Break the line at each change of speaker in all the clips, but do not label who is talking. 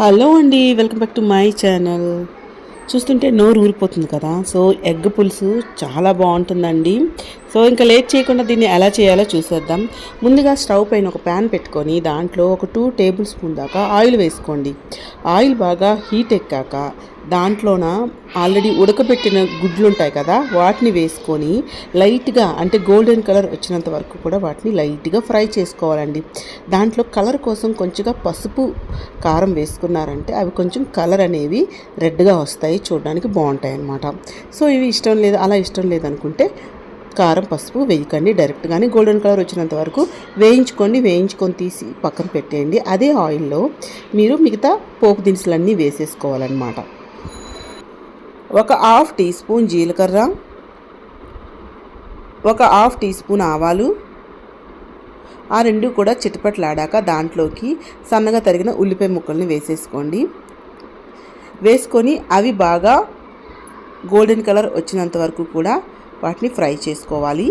Hello అండి welcome back to my channel. చూస్తుంటే నోరు ఊరిపోతుంది కదా సో ఎగ్ పులుసు చాలా బాగుంటుందండి. సో ఇంకా లేట్ చేయకుండా దీన్ని ఎలా చేయాలో చూసేద్దాం. ముందుగా స్టవ్ పైన ఒక ప్యాన్ పెట్టుకొని దాంట్లో ఒక టూ టేబుల్ స్పూన్ దాకా ఆయిల్ వేసుకోండి. ఆయిల్ బాగా హీట్ ఎక్కాక దాంట్లోన ఆల్రెడీ ఉడకబెట్టిన గుడ్లు ఉంటాయి కదా వాటిని వేసుకొని లైట్గా అంటే గోల్డెన్ కలర్ వచ్చినంత వరకు కూడా వాటిని లైట్గా ఫ్రై చేసుకోవాలండి. దాంట్లో కలర్ కోసం కొంచెంగా పసుపు కారం వేసుకున్నారంటే అవి కొంచెం కలర్ అనేవి రెడ్గా వస్తాయి చూడడానికి బాగుంటాయి అన్నమాట సో ఇవి ఇష్టం లేదు అలా ఇష్టం లేదనుకుంటే కారం పసుపు వేయకండి. డైరెక్ట్గానే గోల్డెన్ కలర్ వచ్చినంత వరకు వేయించుకోండి. వేయించుకొని తీసి పక్కన పెట్టేయండి. అదే ఆయిల్లో మీరు మిగతా పోపు దినుసులన్నీ వేసేసుకోవాలన్నమాట. ఒక హాఫ్ టీ స్పూన్ జీలకర్ర ఒక హాఫ్ టీ స్పూన్ ఆవాలు ఆ రెండు కూడా చిటపట్లాడాక దాంట్లోకి సన్నగా తరిగిన ఉల్లిపాయ ముక్కల్ని వేసేసుకోండి. వేసుకొని అవి బాగా గోల్డెన్ కలర్ వచ్చినంత వరకు కూడా వాటిని ఫ్రై చేసుకోవాలి.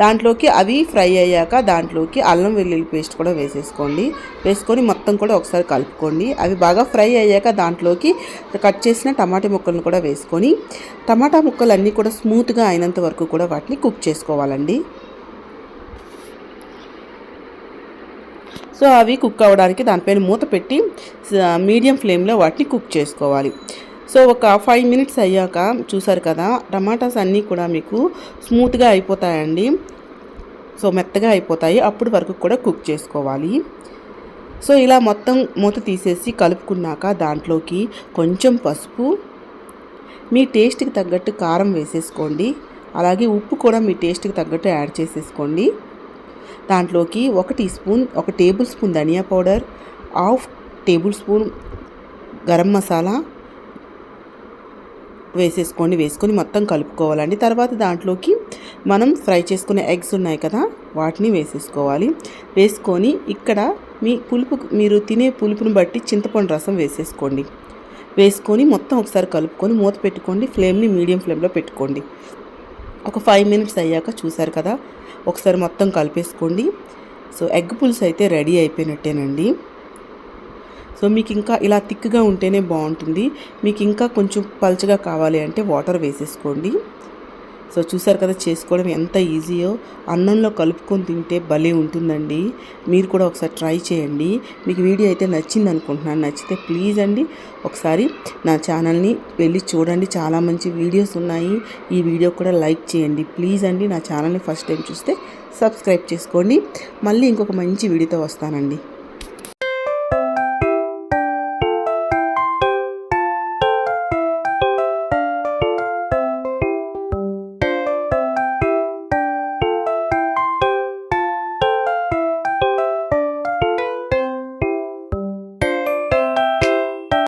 దాంట్లోకి అవి ఫ్రై అయ్యాక దాంట్లోకి అల్లం వెల్లుల్లి పేస్ట్ కూడా వేసేసుకోండి. వేసుకొని మొత్తం కూడా ఒకసారి కలుపుకోండి. అవి బాగా ఫ్రై అయ్యాక దాంట్లోకి కట్ చేసిన టమాటా ముక్కలను కూడా వేసుకొని టమాటా ముక్కలు అన్నీ కూడా స్మూత్గా అయినంత వరకు కూడా వాటిని కుక్ చేసుకోవాలండి. సో అవి కుక్ అవ్వడానికి దానిపైన మూత పెట్టి మీడియం ఫ్లేమ్లో వాటిని కుక్ చేసుకోవాలి. సో ఒక ఫైవ్ మినిట్స్ అయ్యాక చూసారు కదా టమాటాస్ అన్నీ కూడా మీకు స్మూత్గా అయిపోతాయండి. సో మెత్తగా అయిపోతాయి. అప్పుడు వరకు కూడా కుక్ చేసుకోవాలి. సో ఇలా మొత్తం మూత తీసేసి కలుపుకున్నాక దాంట్లోకి కొంచెం పసుపు మీ టేస్ట్కి తగ్గట్టు కారం వేసేసుకోండి. అలాగే ఉప్పు కూడా మీ టేస్ట్కి తగ్గట్టు యాడ్ చేసేసుకోండి. దాంట్లోకి ఒక టీ స్పూన్ ఒక టేబుల్ స్పూన్ ధనియా powder half tablespoon garam masala వేసేసుకోండి వేసుకొని మొత్తం కలుపుకోవాలండి. తర్వాత దాంట్లోకి మనం ఫ్రై చేసుకునే ఎగ్స్ ఉన్నాయి కదా వాటిని వేసేసుకోవాలి. వేసుకొని ఇక్కడ మీ పులుపు మీరు తినే పులుపుని బట్టి చింతపండు రసం వేసేసుకోండి. వేసుకొని మొత్తం ఒకసారి కలుపుకొని మూత పెట్టుకోండి. ఫ్లేమ్ని మీడియం ఫ్లేమ్లో పెట్టుకోండి. ఒక ఫైవ్ మినిట్స్ అయ్యాక చూసారు కదా ఒకసారి మొత్తం కలిపేసుకోండి. సో ఎగ్ పులుసు అయితే రెడీ అయిపోయినట్టేనండి. సో మీకు ఇంకా ఇలా థిక్గా ఉంటేనే బాగుంటుంది. మీకు ఇంకా కొంచెం పల్చగా కావాలి అంటే వాటర్ వేసేసుకోండి. సో చూసారు కదా చేసుకోవడం ఎంత ఈజీయో. అన్నంలో కలుపుకొని తింటే భలే ఉంటుందండి. మీరు కూడా ఒకసారి ట్రై చేయండి. మీకు వీడియో అయితే నచ్చింది అనుకుంటున్నాను. నచ్చితే ప్లీజ్ అండి ఒకసారి నా ఛానల్ని వెళ్ళి చూడండి. చాలా మంచి వీడియోస్ ఉన్నాయి. ఈ వీడియో కూడా లైక్ చేయండి. ప్లీజ్ అండి నా ఛానల్ని ఫస్ట్ టైం చూస్తే సబ్స్క్రైబ్ చేసుకోండి. మళ్ళీ ఇంకొక మంచి వీడియోతో వస్తానండి.